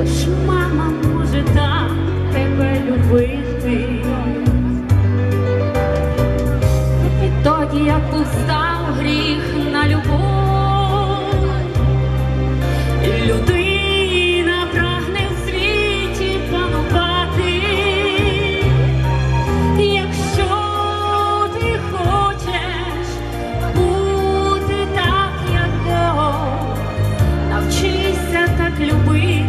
Хоч мама може так тебе любити, відтоді як устав гріх на любов, людина прагне в світі панувати, якщо ти хочеш бути так, як Бог, навчися так любити.